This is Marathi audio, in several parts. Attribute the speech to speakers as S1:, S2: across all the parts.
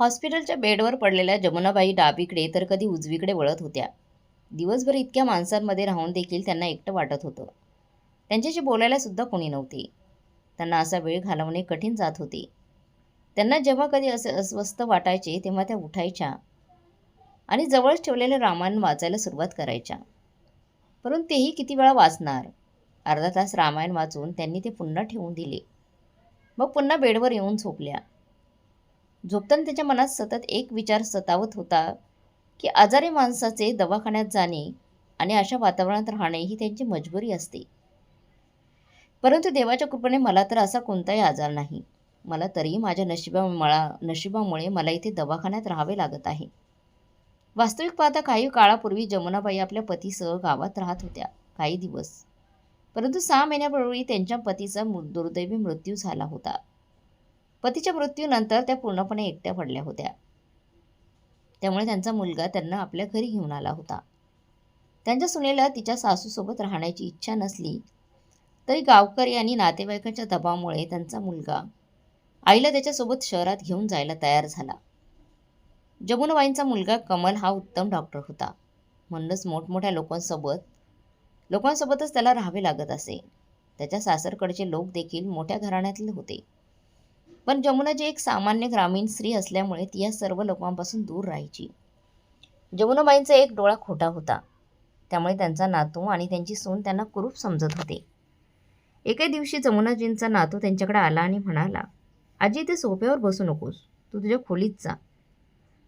S1: हॉस्पिटलच्या बेडवर पडलेल्या जमुनाबाई डावीकडे तर कधी उजवीकडे वळत होत्या. दिवसभर इतक्या माणसांमध्ये राहून देखील त्यांना एकटं वाटत होतं. त्यांच्याशी बोलायलासुद्धा कोणी नव्हते. त्यांना असा वेळ घालवणे कठीण जात होते. त्यांना जेव्हा कधी असे अस्वस्थ वाटायचे तेव्हा त्या उठायच्या आणि जवळच ठेवलेले रामायण वाचायला सुरुवात करायच्या. परंतु तेही किती वेळा वाचणार? अर्धा तास रामायण वाचून त्यांनी ते पुन्हा ठेवून दिले. मग पुन्हा बेडवर येऊन झोपल्या. झोपताना त्याच्या मनात सतत एक विचार सतावत होता की आजारी माणसाचे दवाखान्यात जाणे आणि अशा वातावरणात राहणे ही त्यांची मजबुरी असते. परंतु देवाच्या कृपेने मला तर असा कोणताही आजार नाही. मला तरीही माझ्या नशिबा मला नशिबामुळे मला इथे दवाखान्यात राहावे लागत आहे. वास्तविक पाहता काही काळापूर्वी जमुनाबाई आपल्या पतीसह गावात राहत होत्या काही दिवस. परंतु सहा महिन्यापूर्वी त्यांच्या पतीचा दुर्दैवी मृत्यू झाला होता. पतीच्या मृत्यूनंतर त्या पूर्णपणे एकट्या पडल्या होत्या. त्यामुळे त्यांचा मुलगा त्यांना आपल्या घरी घेऊन आला होता. त्यांच्या सुनेला तिच्या सासूसोबत राहण्याची इच्छा नसली तरी गावकरी आणि नातेवाईकांच्या दबावामुळे त्यांचा मुलगा आईला त्याच्यासोबत शहरात घेऊन जायला तयार झाला. जमुनाबाईंचा मुलगा कमल हा उत्तम डॉक्टर होता. म्हणूनच मोठमोठ्या लोकांसोबत लोकांसोबतच त्याला राहावे लागत असे. त्याच्या सासरकडचे लोक देखील मोठ्या घराण्यातले होते. पण जमुनाची एक सामान्य ग्रामीण स्त्री असल्यामुळे ती या सर्व लोकांपासून दूर राहायची. जमुनाबाईंचा एक डोळा खोटा होता. त्यामुळे त्यांचा नातू आणि त्यांची सून त्यांना कुरूप समजत होते. एके दिवशी जमुनाजींचा नातू त्यांच्याकडे आला आणि म्हणाला आजी ते सोफ्यावर बसू नकोस. तू तुझ्या खोलीत जा.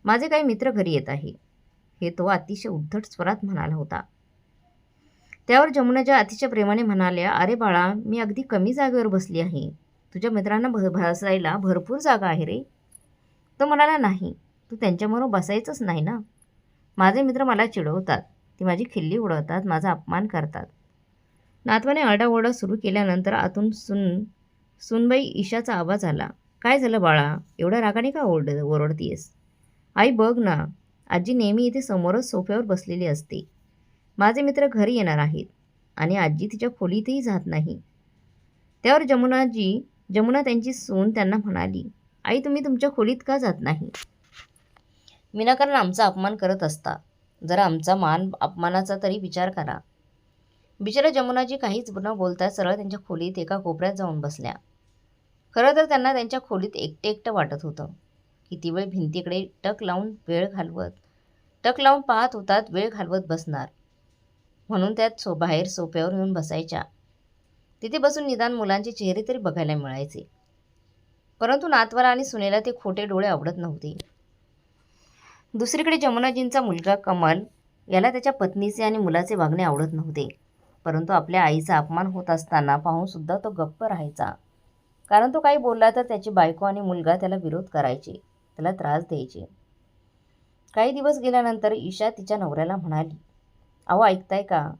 S1: माझे काही मित्र घरी येत आहे. हे तो अतिशय उद्धट स्वरात म्हणाला होता. त्यावर जमुनाच्या अतिशय प्रेमाने म्हणाल्या अरे बाळा मी अगदी कमी जागेवर बसली आहे. तुझ्या मित्रांना भ बसायला भरपूर जागा आहे रे. तो म्हणाला नाही तू त्यांच्याबरोबर बसायचंच नाही ना. माझे मित्र मला चिडवतात. ती माझी खिल्ली उडवतात माझा अपमान करतात. नातवाने आरडाओरडा सुरू केल्यानंतर आतून सुन सुनबाई ईशाचा आवाज आला काय झालं बाळा? एवढ्या रागाने का ओरड ओरडतीयस? आई बघ ना. आजी नेहमी इथे समोरच सोफ्यावर बसलेली असते. माझे मित्र घरी येणार आहेत आणि आजी तिच्या खोलीतही जात नाही. त्यावर जमुनाजी जमुना त्यांची सून त्यांना म्हणाली आई तुम्ही तुमच्या खोलीत का जात नाही? विनाकारण आमचा अपमान करत असता. जरा आमचा मान अपमानाचा तरी विचार करा. बिचारा जमुनाजी काहीच न बोलता सरळ त्यांच्या खोलीत एका कोपऱ्यात जाऊन बसल्या. खरं तर त्यांना त्यांच्या खोलीत एकटे एकटं वाटत होतं. किती वेळ भिंतीकडे टक लावून वेळ घालवत टक लावून पाहत होतात वेळ घालवत बसणार. म्हणून त्यात सो बाहेर सोप्यावर येऊन बसायच्या. तिथे बसून निदान मुलांचे चेहरे तरी बघायला मिळायचे. परंतु नातवाला आणि सुनेला ते खोटे डोळे आवडत नव्हते. दुसरीकडे जमुनाजींचा मुलगा कमल याला त्याच्या पत्नीचे आणि मुलाचे वागणे आवडत नव्हते. परंतु आपल्या आईचा अपमान होत असताना पाहूनसुद्धा तो गप्प राहायचा. कारण तो काही बोलला तर त्याची बायको आणि मुलगा त्याला विरोध करायचे त्याला त्रास द्यायचे. काही दिवस गेल्यानंतर ईशा तिच्या नवऱ्याला म्हणाली अहो ऐकताय का?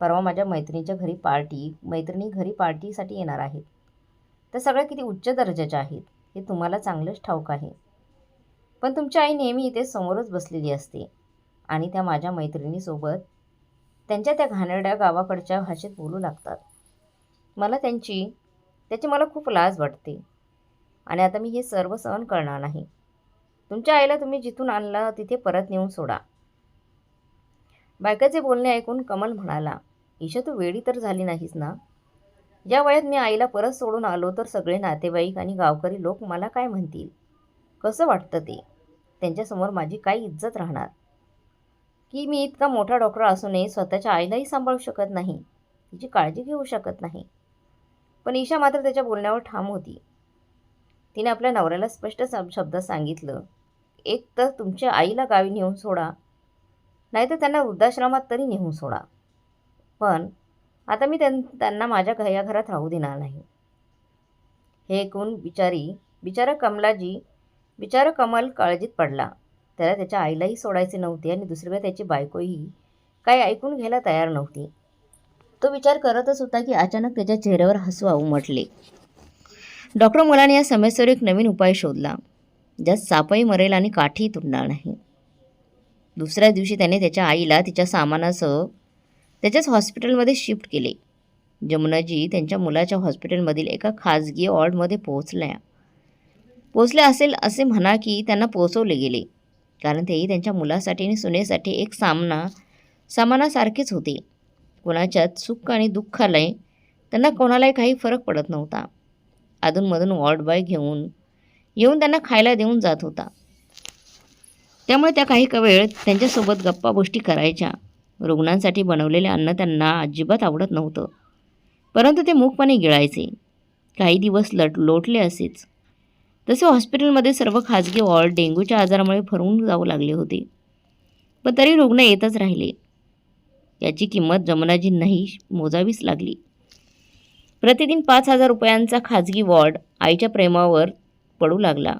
S1: परवा माझ्या मैत्रिणीच्या घरी पार्टी मैत्रिणी घरी पार्टीसाठी येणार आहेत. त्या सगळ्या किती उच्च दर्जाच्या आहेत हे तुम्हाला चांगलंच ठाऊक आहे. पण तुमची आई नेहमी इथे समोरच बसलेली असते आणि त्या माझ्या मैत्रिणीसोबत त्यांच्या त्या घाणेरड्या गावाकडच्या भाषेत बोलू लागतात. मला त्यांची त्याची मला खूप लाज वाटते आणि आता मी हे सर्व सहन करणार नाही. तुमच्या आईला तुम्ही जिथून आणलं तिथे परत नेऊन सोडा. बायकाचे बोलणे ऐकून कमल म्हणाला ईशा तू वेळी तर झाली नाहीस ना? ज्या वयात मी आईला परत सोडून आलो तर सगळे नातेवाईक आणि गावकरी लोक मला काय म्हणतील? कसं वाटतं ते? त्यांच्यासमोर माझी काय इज्जत राहणार? की मी इतका मोठा डॉक्टर असूनही स्वतःच्या आईलाही सांभाळू शकत नाही? तिची काळजी घेऊ शकत नाही? पण ईशा मात्र त्याच्या बोलण्यावर ठाम होती. तिने आपल्या नवऱ्याला स्पष्ट शब्दात सांगितलं एक तर तुमच्या आईला गावी नेऊन सोडा नाहीतर त्यांना वृद्धाश्रमात तरी नेऊन सोडा. पण आता मी त्यां त्यांना माझ्या घ या घरात राहू देणार नाही. हे ऐकून बिचारी बिचारा कमलाजी बिचारा कमल काळजीत पडला. त्याला त्याच्या आईलाही सोडायचे नव्हते आणि दुसरीकडे त्याची बायकोही काही ऐकून घ्यायला तयार नव्हती. तो विचार करतच होता की अचानक त्याच्या चेहऱ्यावर हसू उमटले. डॉक्टर मुलाने या समस्येवर एक नवीन उपाय शोधला. ज्यात सापही मरेल आणि काठीही तुटणार नाही. दुसऱ्या दिवशी त्याने त्याच्या आईला तिच्या सामानासह त्याच्याच हॉस्पिटलमध्ये शिफ्ट केले. जमुनाजी त्यांच्या मुलाच्या हॉस्पिटलमधील एका खाजगी वॉर्डमध्ये पोहोचल्या. पोचले असेल असे म्हणा की त्यांना पोचवले गेले कारण तेही त्यांच्या मुलासाठी आणि सुनेसाठी एक सामना सामानासारखेच होते. कोणाच्यात सुख आणि दुःख आलंय त्यांना कोणालाही काही फरक पडत नव्हता. अधूनमधून वॉर्ड बॉय घेऊन येऊन त्यांना खायला देऊन जात होता. त्यामुळे त्या काही वेळ त्यांच्यासोबत गप्पा गोष्टी करायच्या. रुग्णांसाठी बनवलेले अन्न त्यांना अजिबात आवडत नव्हतं. परंतु ते मूकपणे गिळायचे. काही दिवस लट लोटले असेच. तसे हॉस्पिटलमध्ये सर्व खाजगी वॉर्ड डेंग्यूच्या आजारामुळे फरवून जाऊ लागले होते. पण तरी रुग्ण येतच राहिले. याची किंमत जमुनाजींनाही मोजावीच लागली. प्रतिदिन पाच हजार रुपयांचा खाजगी वॉर्ड आईच्या प्रेमावर पडू लागला.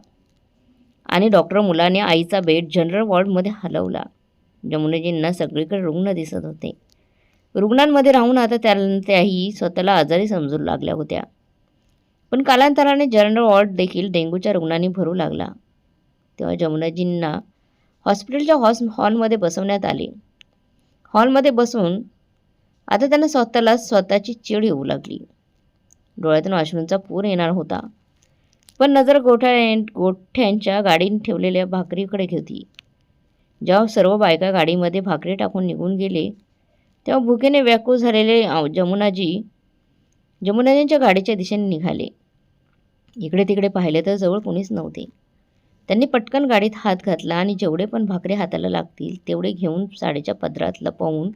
S1: आणि डॉक्टर मुलाने आईचा बेड जनरल वॉर्डमध्ये हलवला. म्हणजे जमुनाजींना सगळीकडे रुग्ण दिसत होते. रुग्णांमध्ये राहून आता त्या त्याही स्वतःला आजारी समजू लागल्या होत्या. पण कालांतराने जनरल वॉर्ड देखील डेंग्यूच्या रुग्णांनी भरू लागला. तेव्हा जमुनाजींना हॉस्पिटलच्या हॉस हॉलमध्ये बसवण्यात आले. हॉलमध्ये बसून आता त्यांना स्वतःला स्वतःची चिड येऊ लागली. डोळ्यातून अश्रूंचा पूर येणार होता. पण नजर गोठ्या गोठ्यांच्या गाडीने ठेवलेल्या भाकरीकडे होती जेव्हा सर्व बायका गाडीमध्ये भाकरी टाकून निघून गेले तेव्हा भुकेने व्याकुळ झालेले जमुनाजी जमुनाजींच्या गाडीच्या दिशेने निघाले. इकडे तिकडे पाहिले तर जवळ कोणीच नव्हते. त्यांनी पटकन गाडीत हात घातला आणि जेवढे पण भाकरी हाताला लागतील तेवढे घेऊन साडीच्या पदरात लपवून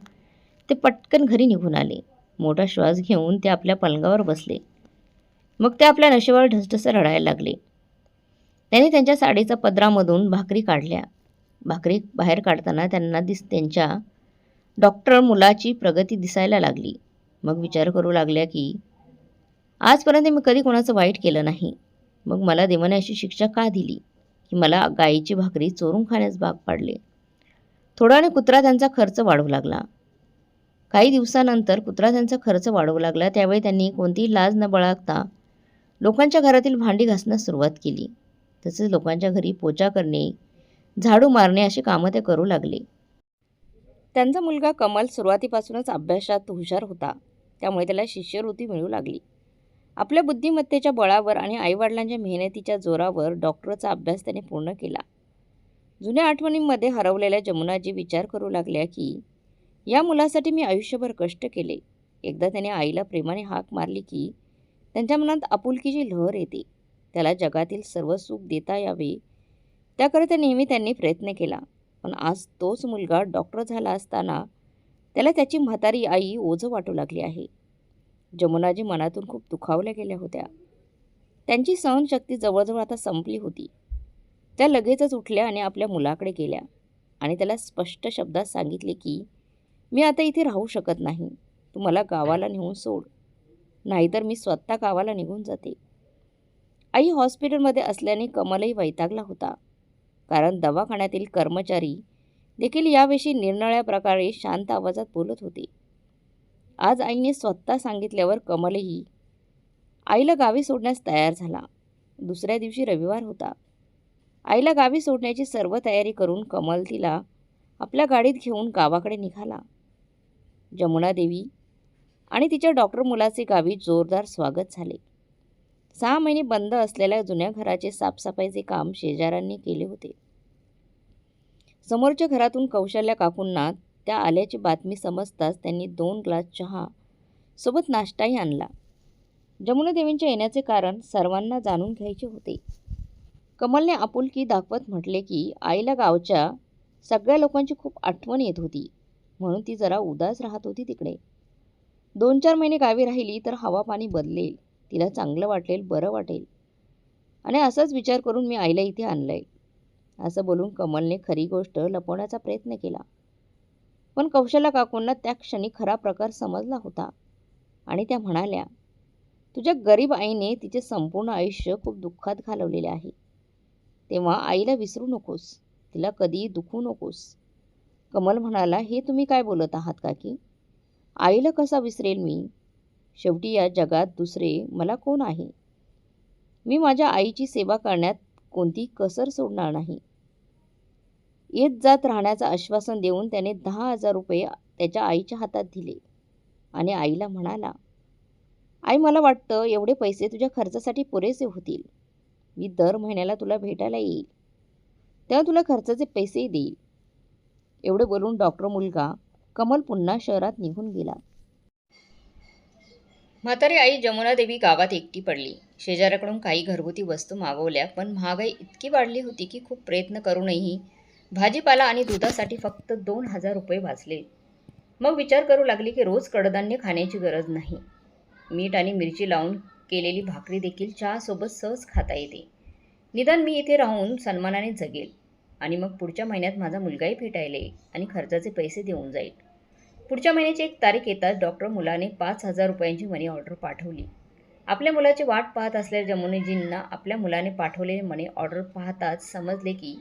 S1: ते पटकन घरी निघून आले. मोठा श्वास घेऊन ते आपल्या पलंगावर बसले. मग ते आपल्या नशेवर ढसढसं रडायला लागले. त्यांनी त्यांच्या साडीच्या पदरामधून भाकरी काढल्या. भाकरी बाहेर काढताना त्यांना दिस त्यांच्या डॉक्टर मुलाची प्रगती दिसायला लागली. मग विचार करू लागल्या की आजपर्यंत मी कधी कोणाचं वाईट केलं नाही. मग मला देवाने अशी शिक्षा का दिली? की मला गाईची भाकरी चोरून खाण्यास भाग पाडले. थोड्याने कुत्रा त्यांचा खर्च वाढवू लागला. काही दिवसानंतर कुत्रा त्यांचा खर्च वाढवू लागला. त्यावेळी त्यांनी कोणतीही लाज न बाळगता लोकांच्या घरातील भांडी घासण्यास सुरुवात केली. तसेच लोकांच्या घरी पोचा करणे झाडू मारणे अशी कामं ते करू लागले. त्यांचा मुलगा कमल सुरुवातीपासूनच अभ्यासात हुशार होता. त्यामुळे त्याला शिष्यवृत्ती मिळू लागली. आपल्या बुद्धिमत्तेच्या बळावर आणि आईवडिलांच्या मेहनतीच्या जोरावर डॉक्टरचा अभ्यास त्याने पूर्ण केला. जुन्या आठवणींमध्ये हरवलेल्या जमुनाजी विचार करू लागल्या की या मुलासाठी मी आयुष्यभर कष्ट केले. एकदा त्याने आईला प्रेमाने हाक मारली की त्यांच्या मनात आपुलकीची लहर येते. त्याला जगातील सर्व सुख देता यावे. त्याकरिता नेहमी त्यांनी प्रयत्न केला. पण आज तोच मुलगा डॉक्टर झाला असताना त्याला त्याची म्हातारी आई ओझं वाटू लागली आहे. जमुनाजी मनातून खूप दुखावल्या गेल्या होत्या. त्यांची सहनशक्ती जवळजवळ आता संपली होती. त्या लगेचच उठल्या आणि आपल्या मुलाकडे गेल्या. आणि त्याला स्पष्ट शब्दात सांगितले की मी आता इथे राहू शकत नाही. तू मला गावाला नेऊन सोड. नाहीतर मी स्वतः गावाला निघून जाते. आई हॉस्पिटलमध्ये असल्याने कमलही वैतागला होता. कारण दवाखान्यातील कर्मचारी देखील याविषयी निरनिळ्या प्रकारे शांत आवाजात बोलत होते. आज आईने स्वतः सांगितल्यावर कमलही आईला गावी सोडण्यास तयार झाला. दुसऱ्या दिवशी रविवार होता. आईला गावी सोडण्याची सर्व तयारी करून कमल तिला आपल्या गाडीत घेऊन गावाकडे निघाला. जमुना देवी आणि तिच्या डॉक्टर मुलाचे गावी जोरदार स्वागत झाले. सहा महिने बंद असलेल्या जुन्या घराचे साफसफाईचे काम शेजाऱ्यांनी केले होते. समोरच्या घरातून कौशल्या काकूंना त्या आल्याची बातमी समजताच त्यांनी दोन ग्लास चहा सोबत नाश्ताही आणला. जमुनादेवींच्या येण्याचे कारण सर्वांना जाणून घ्यायचे होते. कमलने आपुलकी दाखवत म्हटले की आईला गावच्या सगळ्या लोकांची खूप आठवण येत होती. म्हणून ती जरा उदास राहत होती तिकडे. दोन चार महिने गावी राहिली तर हवा पाणी बदलेल. तिला चांगलं वाटेल बरं वाटेल. आणि असाच विचार करून मी आईला इथे आणलं आहे असं बोलून कमलने खरी गोष्ट लपवण्याचा प्रयत्न केला. पण कौशल्या काकूंना त्या क्षणी खरा प्रकार समजला होता. आणि त्या म्हणाल्या तुझ्या गरीब आईने तिचे संपूर्ण आयुष्य खूप दुःखात घालवलेले आहे. तेव्हा आईला विसरू नकोस. तिला कधीही दुखू नकोस. कमल म्हणाला हे तुम्ही काय बोलत आहात काकी? आईला कसा विसरेल मी? शेवटी या जगात दुसरे मला कोण आहे? मी माझ्या आईची सेवा करण्यात कोणती कसर सोडणार नाही. येत जात राहण्याचं आश्वासन देऊन त्याने दहा हजार रुपये त्याच्या आईच्या हातात दिले आणि आईला म्हणाला आई मला वाटतं एवढे पैसे तुझ्या खर्चासाठी पुरेसे होतील. मी दर महिन्याला तुला भेटायला येईल. तेव्हा तुला खर्चाचे पैसेही देईल. एवढे बोलून डॉक्टर मुलगा कमल पुन्हा शहरात निघून गेला. म्हातारी आई जमुना देवी गावात एकटी पडली. शेजाऱ्याकडून काही घरगुती वस्तू मागवल्या पण महागाई इतकी वाढली होती की खूप प्रयत्न करूनही भाजीपाला आणि दुधासाठी फक्त दोन हजार रुपये वाचले. मग विचार करू लागली की रोज कडधान्य खाण्याची गरज नाही. मीठ आणि मिरची लावून केलेली भाकरी देखील चहासोबत सहज खाता येते. निदान मी इथे राहून सन्मानाने जगेल आणि मग पुढच्या महिन्यात माझा मुलगाही भेटायला येईल आणि खर्चाचे पैसे देऊन जाईल. पुढच्या महिन्याची एक तारीख येताच डॉक्टर मुलाने पाच हजार रुपयांची मनी ऑर्डर पाठवली. आपल्या मुलाची वाट पाहत असलेल्या जमुनीजींना आपल्या मुलाने पाठवलेले मनी ऑर्डर पाहताच समजले की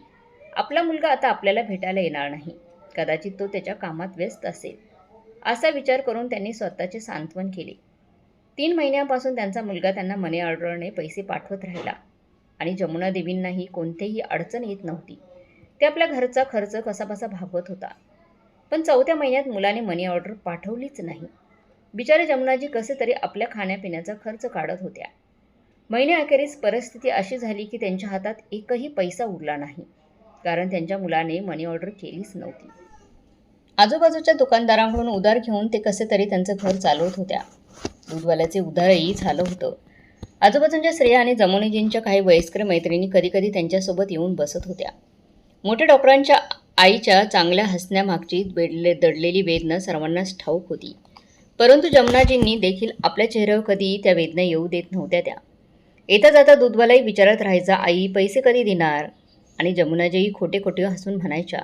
S1: आपला मुलगा आता आपल्याला भेटायला येणार नाही. कदाचित तो त्याच्या कामात व्यस्त असेल. असा विचार करून त्यांनी स्वतःचे सांत्वन केले. तीन महिन्यांपासून त्यांचा मुलगा त्यांना मनी ऑर्डरने पैसे पाठवत राहिला आणि जमुना देवींनाही कोणतीही अडचण येत नव्हती. ते आपल्या घरचा खर्च कसाबसा भागवत होता. पण चौथ्या महिन्यात मुलाने मनी ऑर्डर पाठवलीच नाही. बिचारे जमुनाजी कसे तरी आपल्या खाण्यापिण्याचा खर्च काढत होत्या. महिन्याअखेरीस परिस्थिती अशी झाली की त्यांच्या हातात एकही पैसा उरला नाही कारण त्यांच्या मुलाने मनी ऑर्डर केलीच नव्हती. आजूबाजूच्या दुकानदारांकडून उधार घेऊन ते कसे तरी त्यांचं घर चालवत होत्या. दूधवाल्याचे उधारही झालं होतं. आजूबाजूंच्या स्त्रिया आणि जमुनीजींच्या काही वयस्कर मैत्रिणी कधीकधी त्यांच्यासोबत येऊन बसत होत्या. मोठ्या डॉक्टरांच्या आईच्या चांगल्या हसण्यामागची बेडले दडलेली वेदना सर्वांनाच ठाऊक होती. परंतु जमुनाजींनी देखील आपल्या चेहऱ्यावर कधी त्या वेदना येऊ देत नव्हत्या त्या. येता जाता दूधवालाही विचारत राहायचा आई पैसे कधी देणार? आणि जमुनाजीही खोटे खोटे हसून म्हणायच्या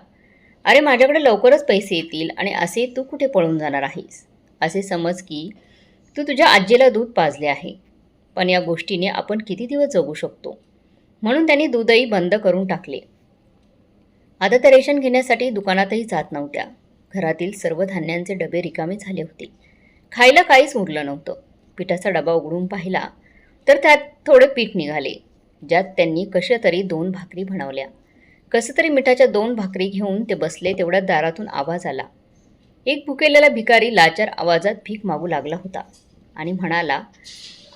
S1: अरे माझ्याकडे लवकरच पैसे येतील आणि असे तू कुठे पळून जाणार आहेस? असे समज की तू तुझ्या आजीला दूध पाजले आहे. पण या गोष्टीने आपण किती दिवस जगू शकतो? म्हणून त्यांनी दूधही बंद करून टाकले. आता त्या रेशन घेण्यासाठी दुकानातही जात नव्हत्या. घरातील सर्व धान्यांचे डबे रिकामे झाले होते. खायला काहीच उरलं नव्हतं. पिठाचा डबा उघडून पाहिला तर त्यात थोडे पीठ निघाले ज्यात त्यांनी कशा तरी दोन भाकरी बनवल्या. कसं तरी मिठाच्या दोन भाकरी घेऊन ते बसले तेवढ्या दारातून आवाज आला. एक भुकेलेला भिकारी लाचार आवाजात भीक मागू लागला होता आणि म्हणाला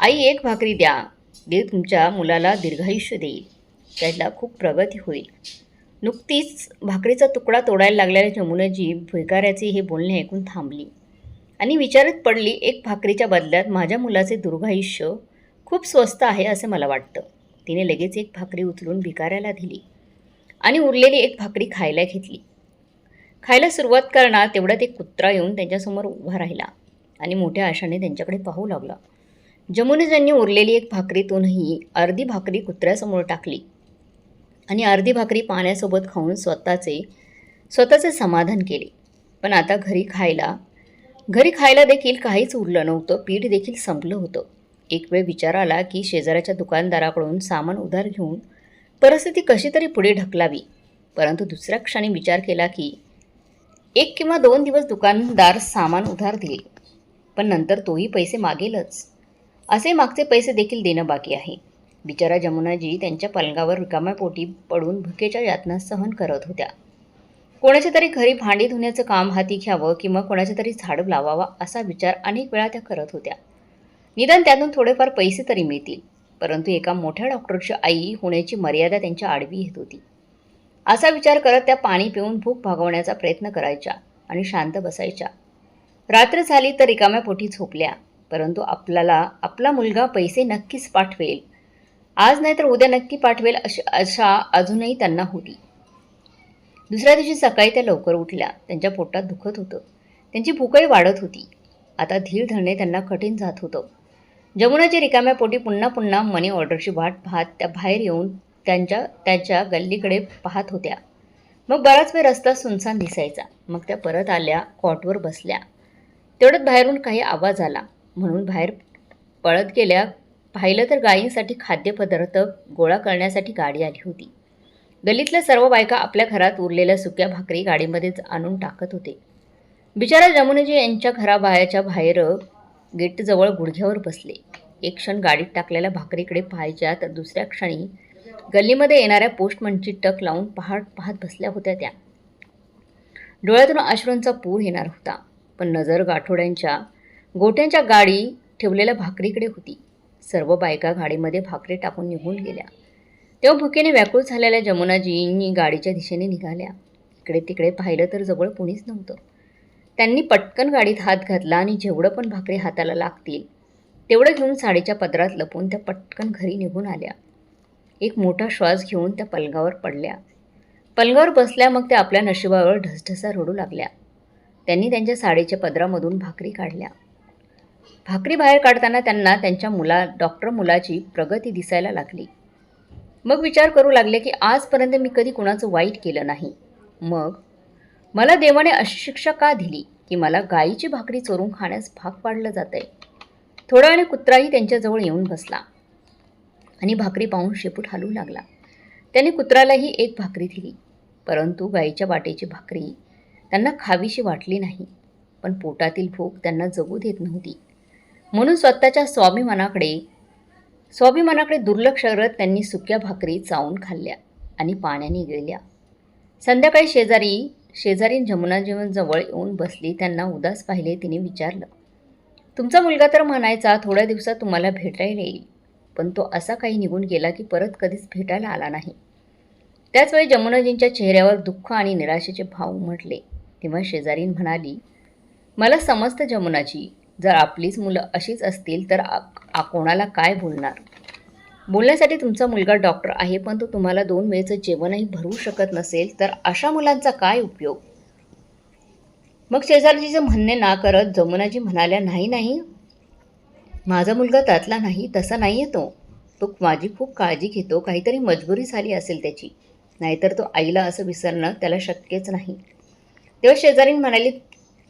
S1: आई एक भाकरी द्या. देव तुमच्या मुलाला दीर्घायुष्य देईल. त्याला खूप प्रगती होईल. नुकतीच भाकरीचा तुकडा तोडायला लागलेल्या जमुनाजी भिकाऱ्याचे हे बोलणे ऐकून थांबली. आणि विचारत पडली एक भाकरीच्या बदल्यात माझ्या मुलाचे दीर्घायुष्य खूप स्वस्त आहे असं मला वाटतं. तिने लगेच एक भाकरी उचलून भिकाऱ्याला दिली आणि उरलेली एक भाकरी खायला घेतली. खायला सुरुवात करणार तेवढ्यात एक कुत्रा येऊन त्यांच्यासमोर उभा राहिला आणि मोठ्या आशाने त्यांच्याकडे पाहू लागला. जमुनेजांनी उरलेली एक भाकरीतूनही अर्धी भाकरी कुत्र्यासमोर टाकली. आणि अर्धी भाकरी पाण्यासोबत खाऊन स्वतःचे स्वतःचे समाधान केले. पण आता घरी खायला घरी खायला देखील काहीच उरलं नव्हतं. पीठ देखील संपलं होतं. एक वेळ विचार आला की शेजाऱ्याच्या दुकानदाराकडून सामान उधार घेऊन परिस्थिती कशी तरी पुढे ढकलावी. परंतु दुसऱ्या क्षणी विचार केला की एक किंवा दोन दिवस दुकानदार सामान उधार देईल पण नंतर तोही पैसे मागेलच. असे मागचे पैसे देखील देणं बाकी आहे. बिचारा जमुनाजी त्यांच्या पलंगावर रिकाम्या पोटी पडून भुकेच्या यातना सहन करत होत्या. कोणाच्या तरी घरी भांडी धुण्याचं काम हाती घ्यावं किंवा कोणाच्या तरी झाड लावावा असा विचार अनेक वेळा त्या करत होत्या. निदान त्यातून थोडेफार पैसे तरी मिळतील परंतु एका मोठ्या डॉक्टरची आई होण्याची मर्यादा त्यांच्या आडवी येत होती. असा विचार करत त्या पाणी पिऊन भूक भागवण्याचा प्रयत्न करायच्या आणि शांत बसायच्या. रात्र झाली तर रिकाम्या पोटी झोपल्या परंतु आपल्याला आपला मुलगा पैसे नक्कीच पाठवेल. आज नाही तर उद्या नक्की पाठवेल अशी आशा अजूनही त्यांना होती. दुसऱ्या दिवशी सकाळी त्या लवकर उठल्या. त्यांच्या पोटात दुखत होतं. त्यांची भूकही वाढत होती. आता धीर धरणे त्यांना कठीण जात होतं. जमुनाच्या रिकाम्या पोटी पुन्हा पुन्हा मनी ऑर्डरची वाट पाहत त्या बाहेर येऊन त्यांच्या त्याच्या गल्लीकडे पाहत होत्या. मग बराच वेळ रस्ता सुनसान दिसायचा. मग त्या परत आल्या कॉटवर बसल्या. तेवढ्यात बाहेरून काही आवाज आला. म्हणून बाहेर पळत गेल्या पाहिलं तर गायींसाठी खाद्यपदार्थ गोळा करण्यासाठी गाडी आली होती. गल्लीतल्या सर्व बायका आपल्या घरात उरलेल्या सुक्या भाकरी गाडीमध्येच आणून टाकत होते. बिचारा जमुनेजी यांच्या घराबाहेरच्या बाहेर गेटजवळ गुडघ्यावर बसले. एक क्षण गाडीत टाकलेल्या भाकरीकडे पाहायच्या तर दुसऱ्या क्षणी गल्लीमध्ये येणाऱ्या पोस्टमनची टक लावून पहाट पाहत बसल्या होत्या त्या. डोळ्यातून अश्रूंचा पूर येणार होता पण नजर गाठोड्यांच्या गोट्यांच्या गाडी ठेवलेल्या भाकरीकडे होती. सर्व बायका गाडीमध्ये भाकरी टाकून निघून गेल्या. तेव्हा भुकेने व्याकुळ झालेल्या जमुनाजींनी गाडीच्या दिशेने निघाल्या. इकडे तिकडे पाहिलं तर जवळ कुणीच नव्हतं. त्यांनी पटकन गाडीत हात घातला आणि जेवढं पण भाकरी हाताला लागतील तेवढं घेऊन साडीच्या पदरात लपून त्या पटकन घरी निघून आल्या. एक मोठा श्वास घेऊन त्या पलंगावर पडल्या. पलंगावर बसल्या मग त्या आपल्या नशिबावर ढसढसा रडू लागल्या. त्यांनी त्यांच्या साडीच्या पदरामधून भाकरी काढल्या. भाकरी बाहेर काढताना त्यांना त्यांच्या मुला डॉक्टर मुलाची प्रगती दिसायला लागली. मग विचार करू लागले की आजपर्यंत मी कधी कुणाचं वाईट केलं नाही. मग मला देवाने अशी शिक्षा का दिली की मला गाईची भाकरी चोरून खाण्यास भाग पाडलं जात आहे थोडा वेळाने कुत्राही त्यांच्याजवळ येऊन बसला आणि भाकरी पाहून शेपूट हलू लागला. त्याने कुत्रालाही एक भाकरी दिली परंतु गाईच्या वाटेची भाकरी त्यांना खावीशी वाटली नाही. पण पोटातील भूक त्यांना जगू देत नव्हती. म्हणून स्वतःच्या स्वाभिमानाकडे स्वाभिमानाकडे दुर्लक्ष करत त्यांनी सुक्या भाकरी चावून खाल्ल्या आणि पाण्याने गिळल्या संध्याकाळी शेजारी शेजारी जमुनाजीवनजवळ येऊन बसली त्यांना उदास पाहिले तिने विचारलं तुमचा मुलगा तर म्हणायचा थोड्या दिवसात तुम्हाला भेटायला येईल पण तो असा काही निघून गेला की परत कधीच भेटायला आला नाही. त्याचवेळी जमुनाजींच्या चेहऱ्यावर दुःख आणि निराशेचे भाव उमटले. तेव्हा शेजारीन म्हणाली मला समजतं जमुनाजी जर आपलीच मुलं अशीच असतील तर आ कोणाला काय बोलणार? बोलण्यासाठी तुमचा मुलगा डॉक्टर आहे पण तो तुम्हाला दोन वेळचं जेवणही भरवू शकत नसेल तर अशा मुलांचा काय उपयोग? मग शेजारजीचं म्हणणे ना करत जमुनाजी म्हणाल्या नाही नाही. माझा मुलगा त्यातला नाही तसा नाही येतो तो. तो माझी खूप काळजी घेतो. काहीतरी मजबुरी झाली असेल त्याची. नाहीतर तो आईला असं विसरणं त्याला शक्यच नाही. तेव्हा शेजारीन म्हणाली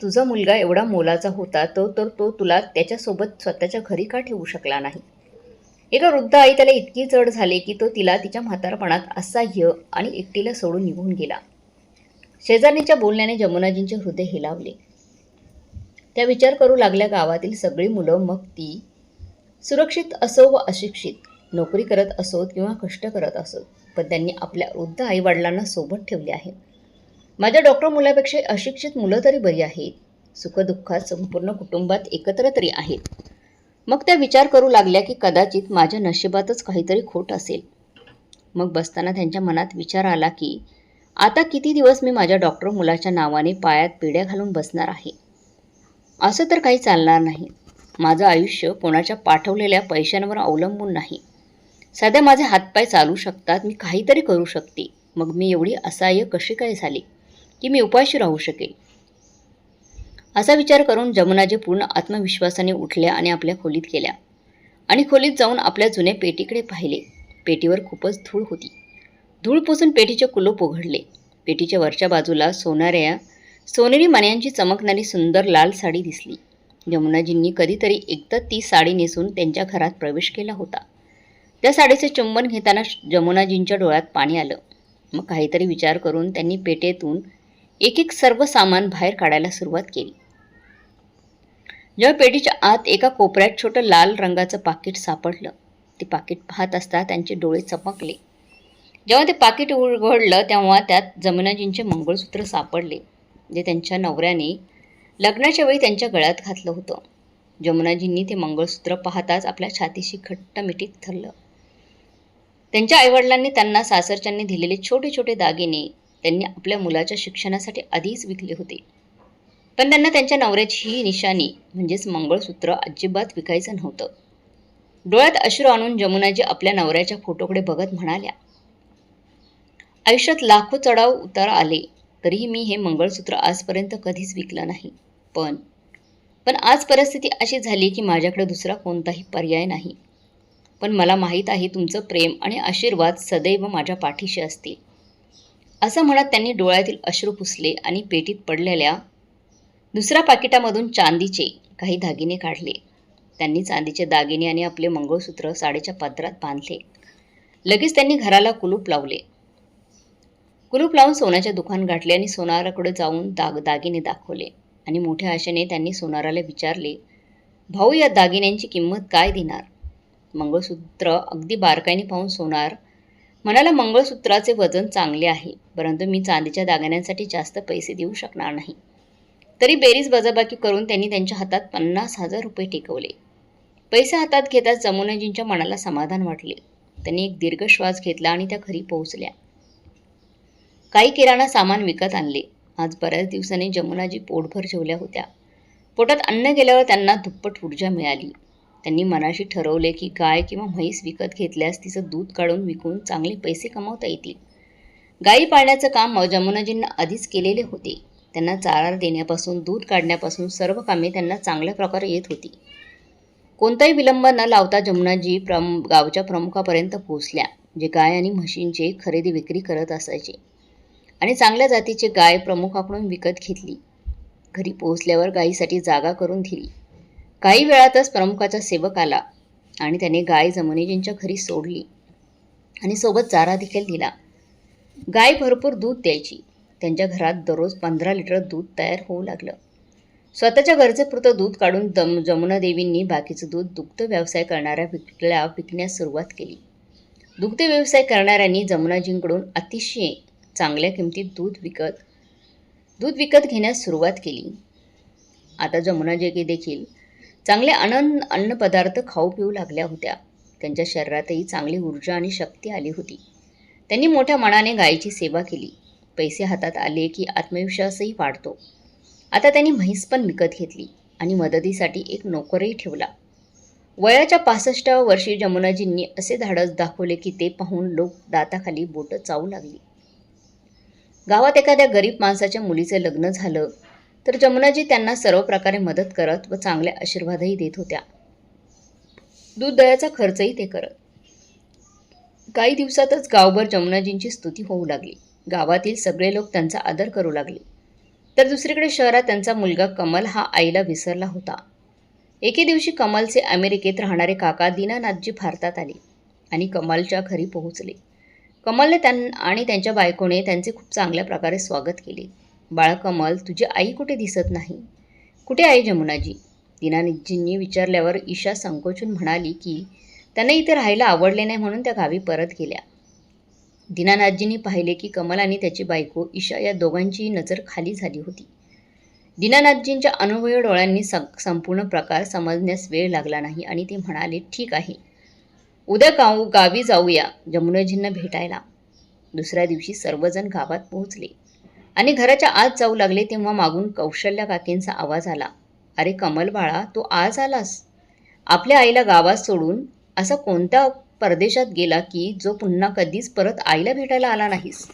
S1: तुझा मुलगा एवढा मोलाचा होता तो तर तो तुला त्याच्यासोबत स्वतःच्या घरी का ठेवू शकला नाही? एका वृद्ध आई त्याला इतकी जड झाली की तो तिला तिच्या म्हातारपणात असह्य आणि एकटीला सोडून निघून गेला. शेजारणीच्या बोलण्याने जमुनाजींचे हृदय हिलावले. त्या विचार करू लागल्या गावातील सगळी मुलं मग ती सुरक्षित असो व अशिक्षित नोकरी करत असोत किंवा कष्ट करत असोत पण त्यांनी आपल्या वृद्ध आईवडिलांना सोबत ठेवले आहे. माझ्या डॉक्टर मुलापेक्षा अशिक्षित मुलं तरी बरी आहेत. सुखदुःखात संपूर्ण कुटुंबात एकत्र तरी आहेत. मग त्या विचार करू लागल्या की कदाचित माझ्या नशिबातच काहीतरी खोट असेल. मग बसताना त्यांच्या मनात विचार आला की आता किती दिवस मी माझ्या डॉक्टर मुलाच्या नावाने पायात पिढ्या घालून बसणार आहे? असं तर काही चालणार नाही. माझं आयुष्य कोणाच्या पाठवलेल्या पैशांवर अवलंबून नाही. सध्या माझे हातपाय चालू शकतात मी काहीतरी करू शकते. मग मी एवढी असहाय्य कशी काय झाली? की मी उपाशी राहू शकेल असा विचार करून जमुनाजी पूर्ण आत्मविश्वासाने उठल्या आणि आपल्या खोलीत गेल्या. आणि खोलीत जाऊन आपल्या जुन्या पेटीकडे पाहिले. पेटीवर खूपच धूळ होती. धूळ पुसून पेटीचे कुलूप उघडले पेटीच्या वरच्या बाजूला सोनाऱ्या सोनेरी मण्यांची चमकणारी सुंदर लाल साडी दिसली. यमुनाजींनी कधीतरी एकदा ती साडी नेसून त्यांच्या घरात प्रवेश केला होता. त्या साडीचे चुंबन घेताना यमुनाजींच्या डोळ्यात पाणी आलं. मग काहीतरी विचार करून त्यांनी पेटेतून एक एक सर्व सामान बाहेर काढायला सुरुवात केली. जेव्हा पेटीच्या आत एका कोपऱ्यात छोटं लाल रंगाचं पाकिट सापडलं ते पाकिट पाहत असता त्यांचे डोळे चमकले. जेव्हा ते पाकिट उघडलं तेव्हा त्यात जमुनाजींचे मंगळसूत्र सापडले जे त्यांच्या नवऱ्याने लग्नाच्या वेळी त्यांच्या गळ्यात घातलं होतं. जमुनाजींनी ते मंगळसूत्र पाहताच आपल्या छातीशी घट्ट मिठीत ठरलं त्यांच्या आईवडिलांनी त्यांना सासरच्यांनी दिलेले छोटे छोटे दागिने त्यांनी आपल्या मुलाच्या शिक्षणासाठी आधीच विकले होते. पण त्यांना त्यांच्या नवऱ्याची ही निशाणी म्हणजेच मंगळसूत्र अजिबात विकायचं नव्हतं. डोळ्यात अश्रू आणून जमुनाजी आपल्या नवऱ्याच्या फोटोकडे बघत म्हणाल्या आयुष्यात लाखो चढाव उतार आले तरीही मी हे मंगळसूत्र आजपर्यंत कधीच विकलं नाही. पण पण आज परिस्थिती अशी झाली की माझ्याकडे दुसरा कोणताही पर्याय नाही. पण मला माहीत आहे तुमचं प्रेम आणि आशीर्वाद सदैव माझ्या पाठीशी असतील. असं म्हणत त्यांनी डोळ्यातील अश्रू पुसले आणि पेटीत पडलेल्या दुसऱ्या पाकिटामधून चांदीचे काही दागिने काढले. त्यांनी चांदीचे दागिने आणि आपले मंगळसूत्र साडीच्या पात्रात बांधले. लगेच त्यांनी घराला कुलूप लावले. कुलूप लावून सोन्याचे दुकान गाठले आणि सोनाराकडे जाऊन दाग दागिने दाखवले. आणि मोठ्या आशेने त्यांनी सोनाराला विचारले भाऊ या दागिन्यांची किंमत काय देणार? मंगळसूत्र अगदी बारकाईने पाहून सोनार म्हणाला मंगळसूत्राचे वजन चांगले आहे परंतु मी चांदीच्या दागिन्यांसाठी जास्त पैसे देऊ शकणार नाही. तरी बेरीज वजाबाकी करून त्यांनी त्यांच्या हातात पन्नास हजार रुपये टिकवले. पैसे हातात घेताच जमुनाजींच्या मनाला समाधान वाटले. त्यांनी एक दीर्घ श्वास घेतला आणि त्या घरी पोहोचल्या. काही किराणा सामान विकत आणले. आज बऱ्याच दिवसांनी जमुनाजी पोटभर जेवल्या होत्या. पोटात अन्न गेल्यावर त्यांना दुप्पट ऊर्जा मिळाली. त्यांनी मनाशी ठरवले की गाय किंवा म्हैस विकत घेतल्यास तिचं दूध काढून विकून चांगले पैसे कमावता येतील. गायी पाळण्याचं काम जमुनाजींना आधीच केलेले होते. त्यांना चारा देण्यापासून दूध काढण्यापासून सर्व कामे त्यांना चांगल्या प्रकारे येत होती. कोणताही विलंब न लावता जमुनाजी प्रम गावच्या प्रमुखापर्यंत पोहोचल्या जे गाय आणि म्हशींचे खरेदी विक्री करत असायचे. आणि चांगल्या जातीचे गाय प्रमुखाकडून विकत घेतली. घरी पोहोचल्यावर गायीसाठी जागा करून दिली. काही वेळातच प्रमुखाचा सेवक आला आणि त्याने गाय जमुनीजींच्या घरी सोडली आणि सोबत चारा देखील दिला. गाय भरपूर दूध द्यायची. त्यांच्या घरात दररोज पंधरा लिटर दूध तयार होऊ लागलं. स्वतःच्या गरजेपुरतं दूध काढून दम जमुना देवींनी बाकीचं दूध दुग्ध व्यवसाय करणाऱ्या विकल्या विकण्यास सुरुवात केली. दुग्ध व्यवसाय करणाऱ्यांनी जमुनाजींकडून अतिशय चांगल्या किमतीत दूध विकत दूध विकत घेण्यास सुरुवात केली. आता जमुनाजी देखील चांगले अनन अन्नपदार्थ खाऊ पिऊ लागल्या होत्या. त्यांच्या शरीरातही चांगली ऊर्जा आणि शक्ती आली होती. त्यांनी मोठ्या मनाने गायीची सेवा केली. पैसे हातात आले की आत्मविश्वासही वाढतो. आता त्यांनी म्हैस पण विकत घेतली आणि मदतीसाठी एक नोकरही ठेवला. वयाच्या पासष्टाव्या वर्षी जमुनाजींनी असे धाडस दाखवले की ते पाहून लोक दाताखाली बोटं चावू लागली. गावात एखाद्या गरीब माणसाच्या मुलीचं लग्न झालं तर जमुनाजी त्यांना सर्व प्रकारे मदत करत व चांगले आशीर्वादही देत होत्या. दूध दयाचा खर्चही ते करत. काही दिवसातच गावभर जमुनाजींची स्तुती होऊ लागली. गावातील सगळे लोक त्यांचा आदर करू लागले. तर दुसरीकडे शहरात त्यांचा मुलगा कमल हा आईला विसरला होता. एके दिवशी कमलचे अमेरिकेत राहणारे काका दीनानाथजी भारतात आले आणि कमलच्या घरी पोहोचले. कमलने त्यां आणि त्यांच्या बायकोने त्यांचे खूप चांगल्या प्रकारे स्वागत केले. बाळकमल तुझी आई कुठे दिसत नाही? कुठे आहे जमुनाजी? दीनानाथजींनी विचारल्यावर ईशा संकोचून म्हणाली की त्यांना इथे राहायला आवडले नाही म्हणून त्या गावी परत गेल्या. दीनानाथजींनी पाहिले की कमल आणि त्याची बायको ईशा या दोघांचीही नजर खाली झाली होती. दीनानाथजींच्या अनुभवी डोळ्यांनी संपूर्ण प्रकार समजण्यास वेळ लागला नाही आणि ते म्हणाले ठीक आहे. उद्या गाव गावी जाऊया जमुनाजींना भेटायला. दुसऱ्या दिवशी सर्वजण गावात पोहोचले. आणि घराच्या आत जाऊ लागले तेव्हा मागून कौशल्या काकींचा आवाज आला. अरे कमल बाळा तू आज आलास? आपल्या आईला गावात सोडून असा कोणत्या परदेशात गेला की जो पुन्हा कधीच परत आईला भेटायला आला नाहीस?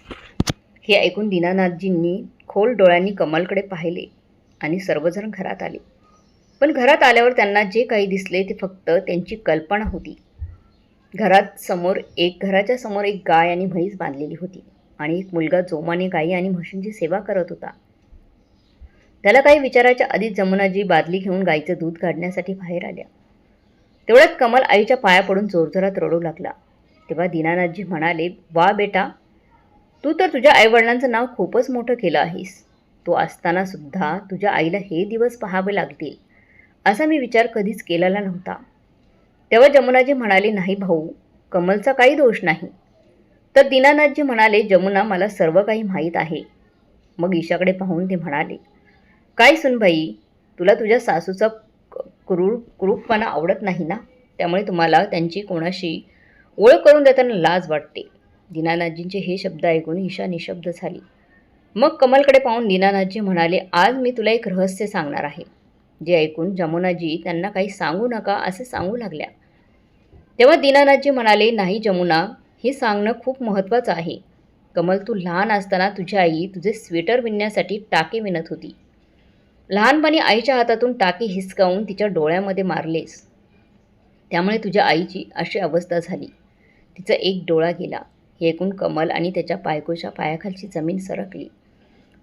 S1: हे ऐकून दीनानाथजींनी खोल डोळ्यांनी कमलकडे पाहिले आणि सर्वजण घरात आले. पण घरात आल्यावर त्यांना जे काही दिसले ते फक्त त्यांची कल्पना होती. घरात समोर एक घराच्या समोर एक गाय आणि म्हैस बांधलेली होती. आणि एक मुलगा जोमाने गायी आणि म्हशींची सेवा करत होता. त्याला काही विचाराच्या आधीच जमुनाजी बादली घेऊन गाईचं दूध काढण्यासाठी बाहेर आल्या. तेवढ्यात कमल आईच्या पाया पडून जोरजोरात रडू लागला. तेव्हा दीनानाथजी म्हणाले वा बेटा तू तर तुझ्या आईवडिलांचं नाव खूपच मोठं केलं आहेस. तो असताना सुद्धा तुझ्या आईला हे दिवस पाहावे लागतील असा मी विचार कधीच केलेला नव्हता. तेव्हा जमुनाजी म्हणाले नाही भाऊ कमलचा काही दोष नाही. तर दीनानाथजी म्हणाले जमुना मला सर्व काही माहीत आहे. मग ईशाकडे पाहून ते म्हणाले काय सुनबाई तुला तुझ्या सासूचा क- क्रूर क्रूपपणा आवडत नाही ना? त्यामुळे तुम्हाला त्यांची कोणाशी ओळख करून देताना लाज वाटते. दीनानाथजींचे हे शब्द ऐकून ईशा निशब्द झाली. मग कमलकडे पाहून दीनानाथजी म्हणाले आज मी तुला एक रहस्य सांगणार आहे जे ऐकून जमुनाजी त्यांना काही सांगू नका असे सांगू लागल्या. तेव्हा दीनानाथजी म्हणाले नाही जमुना हे सांगणं खूप महत्त्वाचं आहे. कमल तू लहान असताना तुझी आई तुझे स्वेटर विणण्यासाठी टाके विणत होती. लहानपणी आईच्या हातातून टाके हिसकावून तिच्या डोळ्यामध्ये मारलेस. त्यामुळे तुझ्या आईची अशी अवस्था झाली. तिचा एक डोळा गेला. हे ऐकून कमल आणि त्याच्या बायकोच्या पायाखालची जमीन सरकली.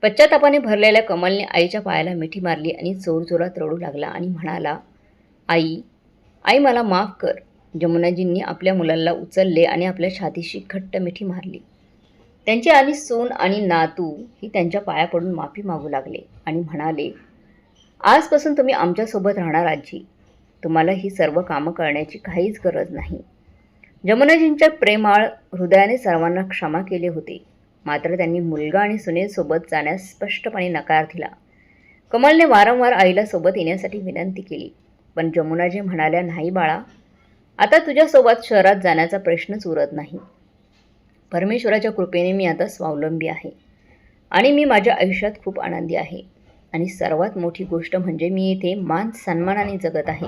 S1: पश्चातापाने भरलेल्या कमलने आईच्या पायाला मिठी मारली आणि जोरजोरात रडू लागला आणि म्हणाला आई आई मला माफ कर. जमुनाजींनी आपल्या मुलांना उचलले आणि आपल्या छातीशी घट्ट मिठी मारली. त्यांची आणि सोन आणि नातू ही त्यांच्या पाया पडून माफी मागू लागले आणि म्हणाले आजपासून तुम्ही आमच्यासोबत राहणार आजी. तुम्हाला ही सर्व कामं करण्याची काहीच गरज नाही. जमुनाजींच्या प्रेमाळ हृदयाने सर्वांना क्षमा केले होते. मात्र त्यांनी मुलगा आणि सुनेसोबत जाण्यास स्पष्टपणे नकार दिला. कमलने वारंवार आईला सोबत येण्यासाठी विनंती केली. पण जमुनाजी म्हणाल्या नाही बाळा आता तुझ्यासोबत शहरात जाण्याचा प्रश्नच उरत नाही. परमेश्वराच्या कृपेने मी आता स्वावलंबी आहे. आणि मी माझ्या आयुष्यात खूप आनंदी आहे. आणि सर्वात मोठी गोष्ट म्हणजे मी इथे मान सन्मानाने जगत आहे.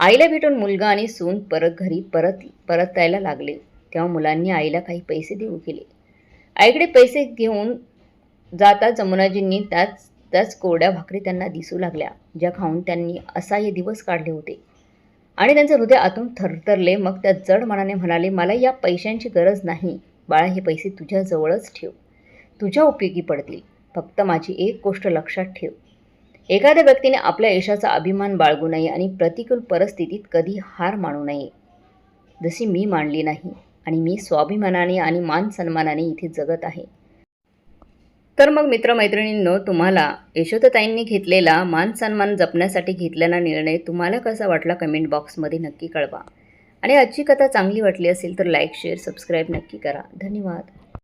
S1: आईला भेटून मुलगा आणि सून परत घरी परत परतायला लागले. तेव्हा मुलांनी आईला काही पैसे देऊ केले. आईकडे पैसे घेऊन जाता जमुनाजींनी त्याच त्याच कोरड्या भाकरी त्यांना दिसू लागल्या ज्या खाऊन त्यांनी असाह्य दिवस काढले होते. आणि त्यांचे हृदय आतून थरथरले. मग त्या जड मनाने म्हणाले मला या पैशांची गरज नाही. बाळा हे पैसे तुझ्याजवळच ठेव. तुझ्या उपयोगी पडतील. फक्त माझी एक गोष्ट लक्षात ठेव. एखाद्या व्यक्तीने आपल्या यशाचा अभिमान बाळगू नये आणि प्रतिकूल परिस्थितीत कधी हार मानू नये. जशी मी मांडली नाही आणि मी स्वाभिमानाने आणि मान सन्मानाने इथे जगत आहे तर मग मित्रमैत्रिणींनो तुम्हाला यशोदताईंनी घेतलेला मान सन्मान जपण्यासाठी घेतलेला निर्णय तुम्हाला कसा वाटला कमेंट बॉक्समध्ये नक्की कळवा. आणि आजची कथा चांगली वाटली असेल तर लाईक शेअर सबस्क्राईब नक्की करा. धन्यवाद.